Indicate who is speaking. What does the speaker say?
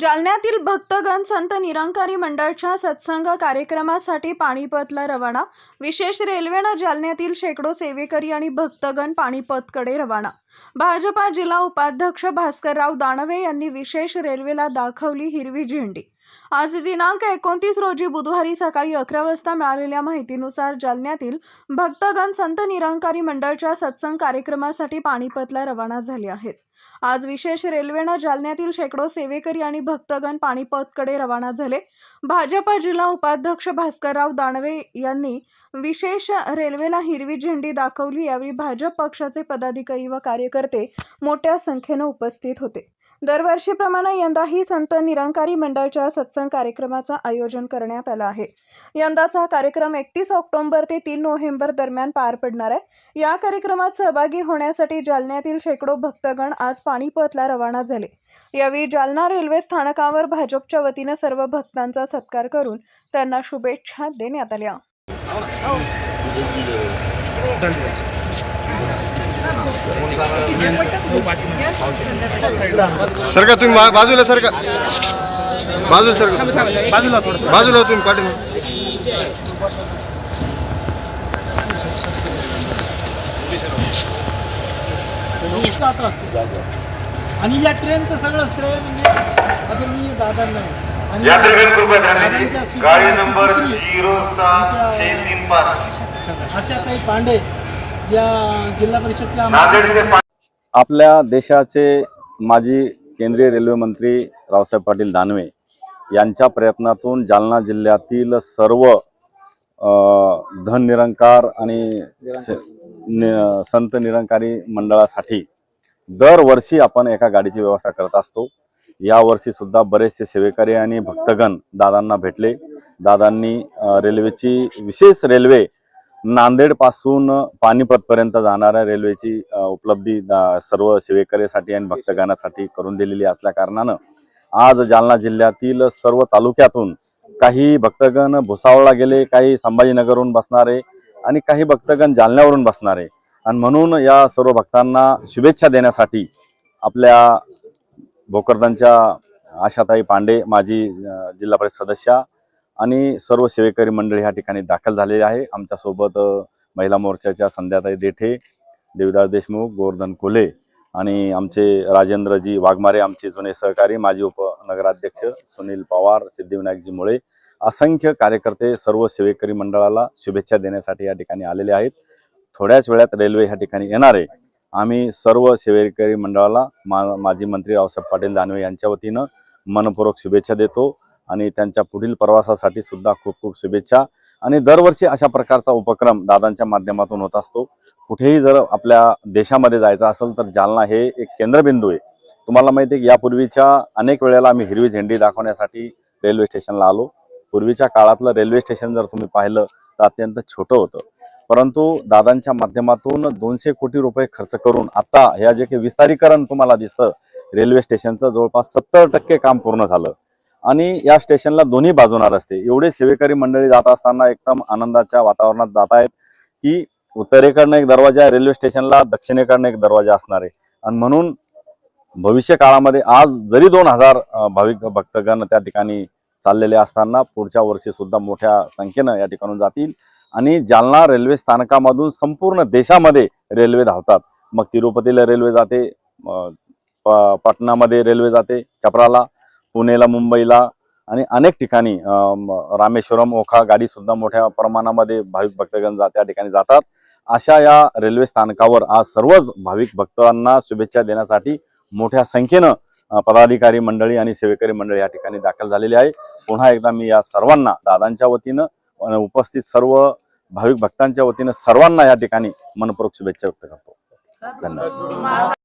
Speaker 1: जालन्यातील भक्तगण संत निरंकारी मंडळच्या सत्संग कार्यक्रमासाठी पाणीपतला रवाना. विशेष रेल्वेनं जालन्यातील शेकडो सेवेकरी आणि भक्तगण पाणीपतकडे रवाना. भाजपा जिल्हा उपाध्यक्ष भास्करराव दानवे यांनी विशेष रेल्वेला दाखवली हिरवी झेंडी. आज दिनांक एकोणतीस रोजी बुधवारी सकाळी अकरा वाजता मिळालेल्या माहितीनुसार जालन्यातील भक्तगण संत निरंकारी मंडळच्या सत्संग कार्यक्रमासाठी पाणीपतला रवाना झाले आहेत. आज विशेष रेल्वेनं जालन्यातील शेकडो सेवेकरी आणि भक्तगण पाणीपतकडे रवाना झाले. भाजपा जिल्हा उपाध्यक्ष भास्करराव दानवे यांनी विशेष रेल्वेला हिरवी झेंडी दाखवली. यावेळी भाजप पक्षाचे पदाधिकारी व कार्यकर्ते मोठ्या संख्येनं उपस्थित होते. दरवर्षीप्रमाणे यंदाही संत निरंकारी मंडळच्या सत्संग कार्यक्रमाचं आयोजन करण्यात आलं आहे. यंदाचा कार्यक्रम एकतीस ऑक्टोबर ते तीन नोव्हेंबर दरम्यान पार पडणार आहे. या कार्यक्रमात सहभागी होण्यासाठी जालन्यातील शेकडो भक्तगण आज पाणीपतला रवाना झाले. यावेळी जालना रेल्वे स्थानकावर भाजपच्या वतीनं सर्व भक्तांचा सत्कार करून त्यांना शुभेच्छा देण्यात आल्या.
Speaker 2: सरका तुम्ही बाजूला सरका. बाजूला सरका. बाजूला बाजूला तुम्ही
Speaker 3: जात असते आणि या ट्रेनचं सगळं श्रेय म्हणजे आदरणीय दादांना आहे. आणि दादांच्या अशा काही पांडे या जिल्हा परिषदच्या
Speaker 4: आपल्या देशाचे माजी केंद्रीय रेल्वे मंत्री रावसाहेब पाटील दानवे यांच्या प्रयत्नातून जालना जिल्ह्यातील सर्व धननिरंकार आणि स- नि- संत निरंकारी मंडळासाठी दरवर्षी आपण एका गाडीची व्यवस्था करत असतो. यावर्षी सुद्धा बरेचसे सेवेकरी आणि भक्तगण दादांना भेटले. दादांनी रेल्वेची विशेष रेल्वे नांदेडपासून पानिपत पर्यंत जाणाऱ्या रेल्वेची उपलब्धी दा- सर्व सेवेकरीसाठी आणि भक्तगानासाठी करून दिलेली असल्या कारणानं आज जालना जिल्ह्यातील सर्व तालुक्यातून काही भक्तगण भुसावळला गेले काही संभाजीनगरहून बसणारे आणि काही भक्तगण जालन्यावरून बसणारे. आणि म्हणून या सर्व भक्तांना शुभेच्छा देण्यासाठी आपल्या भोकरदांच्या आशाताई पांडे माजी जिल्हा परिषद सदस्या आणि सर्व सेवेकरी मंडळी ह्या ठिकाणी दाखल झालेली आहे. आमच्यासोबत महिला मोर्चाच्या संध्याताई देठे देवदास देशमुख गोवर्धन कोले आणि आमचे राजेंद्रजी वाघमारे आमचे जुने सहकारी माजी उपनगराध्यक्ष सुनील पवार सिद्धिविनायकजी मुळे असंख्य कार्यकर्ते सर्व सेवेकरी मंडळाला शुभेच्छा देण्यासाठी या ठिकाणी आलेले आहेत. थोड्याच वेळात रेल्वे ह्या ठिकाणी येणार आहे. आम्ही सर्व सेवेकरी मंडळाला मा माजी मंत्री रावसाहेब पाटील दानवे यांच्या वतीनं मनपूर्वक शुभेच्छा देतो. आणि त्यांच्या पुढील प्रवासासाठी सुद्धा खूप खूप शुभेच्छा. आणि दरवर्षी अशा प्रकारचा उपक्रम दादांच्या माध्यमातून होत असतो. कुठेही जर आपल्या देशामध्ये जायचं असेल तर जालना हे एक केंद्रबिंदू आहे. तुम्हाला माहिती आहे की यापूर्वीच्या अनेक वेळेला आम्ही हिरवी झेंडी दाखवण्यासाठी रेल्वे स्टेशनला आलो. पूर्वीच्या काळातलं रेल्वे स्टेशन जर तुम्ही पाहिलं तर अत्यंत छोटं होतं. परंतु दादांच्या माध्यमातून दोनशे कोटी रुपये खर्च करून आता ह्या जे काही विस्तारीकरण तुम्हाला दिसतं रेल्वे स्टेशनचं जवळपास सत्तर टक्के काम पूर्ण झालं. आणि या स्टेशनला दोन्ही बाजूना रस्ते. एवढे सेवेकरी मंडळी जात असताना एकदम आनंदाच्या वातावरणात जात आहेत की उत्तरेकडनं एक दरवाजा आहे रेल्वे स्टेशनला दक्षिणेकडनं एक दरवाजा असणार आहे. आणि म्हणून भविष्य काळामध्ये आज जरी दोन हजार भाविक भक्तगण त्या ठिकाणी चाललेले असताना पुढच्या वर्षी सुद्धा मोठ्या संख्येनं या ठिकाणून जातील आणि जालना रेल्वे स्थानकामधून संपूर्ण देशामध्ये रेल्वे धावतात. मग तिरुपतीला रेल्वे जाते पाटणामध्ये प- रेल्वे जाते चपराला पुणेला मुंबईला आणि अनेक ठिकाणी रामेश्वरम ओखा गाडी सुद्धा मोठ्या प्रमाणामध्ये भाविक भक्तगण जा त्या ठिकाणी जातात. अशा या रेल्वे स्थानकावर आज सर्वच भाविक भक्तांना शुभेच्छा देण्यासाठी मोठ्या संख्येनं पदाधिकारी मंडळी आणि सेवेकरी मंडळी या ठिकाणी दाखल झालेली आहे. पुन्हा एकदा मी या सर्वांना दादांच्या वतीनं उपस्थित सर्व भाविक भक्तांच्या वतीनं सर्वांना या ठिकाणी मनपूर्वक शुभेच्छा व्यक्त करतो. धन्यवाद.